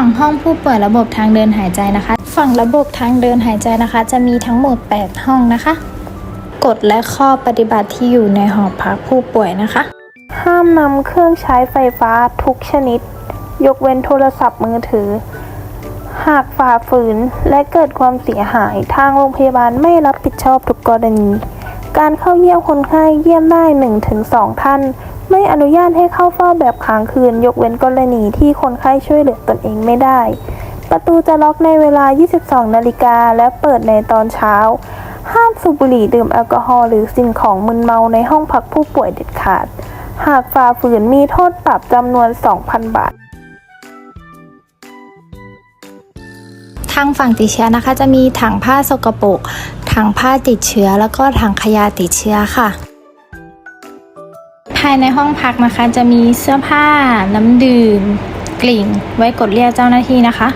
ฝั่งห้องผู้ป่วยระบบทางเดินหายใจนะคะ ฝั่งระบบทางเดินหายใจนะคะ จะมีทั้งหมด 8 ห้องนะคะ กฎและข้อปฏิบัติที่อยู่ในหอพักผู้ป่วยนะคะ ห้ามนำเครื่องใช้ไฟฟ้าทุกชนิด ยกเว้นโทรศัพท์มือถือ หากฝ่าฝืนและเกิดความเสียหายทางโรงพยาบาลไม่รับผิดชอบทุกกรณี การเข้าเยี่ยมคนไข้เยี่ยมได้ 1-2 ท่าน ไม่อนุญาตให้เข้าเฝ้าแบบค้างคืน ยกเว้นกรณีที่คนไข้ช่วยเหลือตนเองไม่ได้ ประตูจะล็อกในเวลา 22 นาฬิกาและเปิดในตอนเช้า ห้ามสูบบุหรี่ดื่มแอลกอฮอล์หรือสิ่งของมึนเมาในห้องพักผู้ป่วยเด็ดขาด หากฝ่าฝืนมีโทษปรับจำนวน 2,000 บาท ทางฝั่งติดเชื้อนะคะ จะมีถังผ้าสกปรกถังผ้าติดเชื้อ แล้วก็ถังขยะติดเชื้อค่ะ ภายในห้องพักนะคะ จะมีเสื้อผ้า น้ำดื่ม กลิ่น ไว้กดเรียกเจ้าหน้าที่นะคะ